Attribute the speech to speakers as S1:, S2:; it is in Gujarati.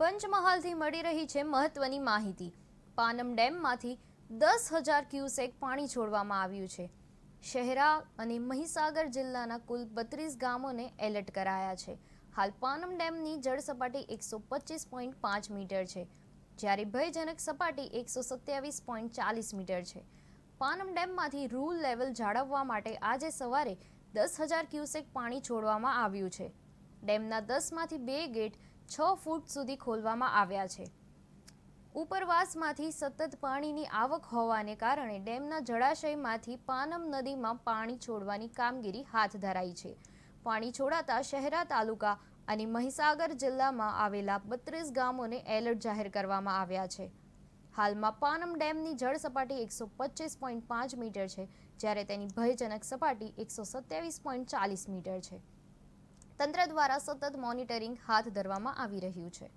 S1: પંચમહાલથી મળી રહી છે મહત્વની માહિતી. પાનમ ડેમમાંથી દસ હજાર ક્યુસેક પાણી છોડવામાં આવ્યું છે. શહેરા અને મહીસાગર જિલ્લાના કુલ બત્રીસ ગામોને એલર્ટ કરાયા છે. હાલ પાનમ ડેમની જળ સપાટી એકસો પચીસ પોઈન્ટ પાંચ મીટર છે, જ્યારે ભયજનક સપાટી એકસો સત્યાવીસ પોઈન્ટ ચાલીસ મીટર છે. પાનમ ડેમમાંથી રૂલ લેવલ જાળવવા માટે આજે સવારે દસ હજાર ક્યુસેક પાણી છોડવામાં આવ્યું છે. ડેમના દસમાંથી બે ગેટ છ ફૂટ સુધી ખોલવામાં આવ્યા છે. ઉપરવાસમાંથી સતત પાણીની આવક હોવાને કારણે ડેમના જળાશયમાંથી પાનમ નદીમાં પાણી છોડવાની કામગીરી હાથ ધરાઈ છે. પાણી છોડાતા શહેરા, તાલુકા અને મહીસાગર જિલ્લામાં આવેલા બત્રીસ ગામોને એલર્ટ જાહેર કરવામાં આવ્યા છે. હાલમાં પાનમ ડેમની જળ સપાટી એકસો પચીસ પોઈન્ટ પાંચ મીટર છે, જ્યારે તેની ભયજનક સપાટી એકસો સત્યાવીસ પોઈન્ટ ચાલીસ મીટર છે. તંત્ર દ્વારા સતત મોનિટરિંગ હાથ ધરવામાં આવી રહ્યું છે.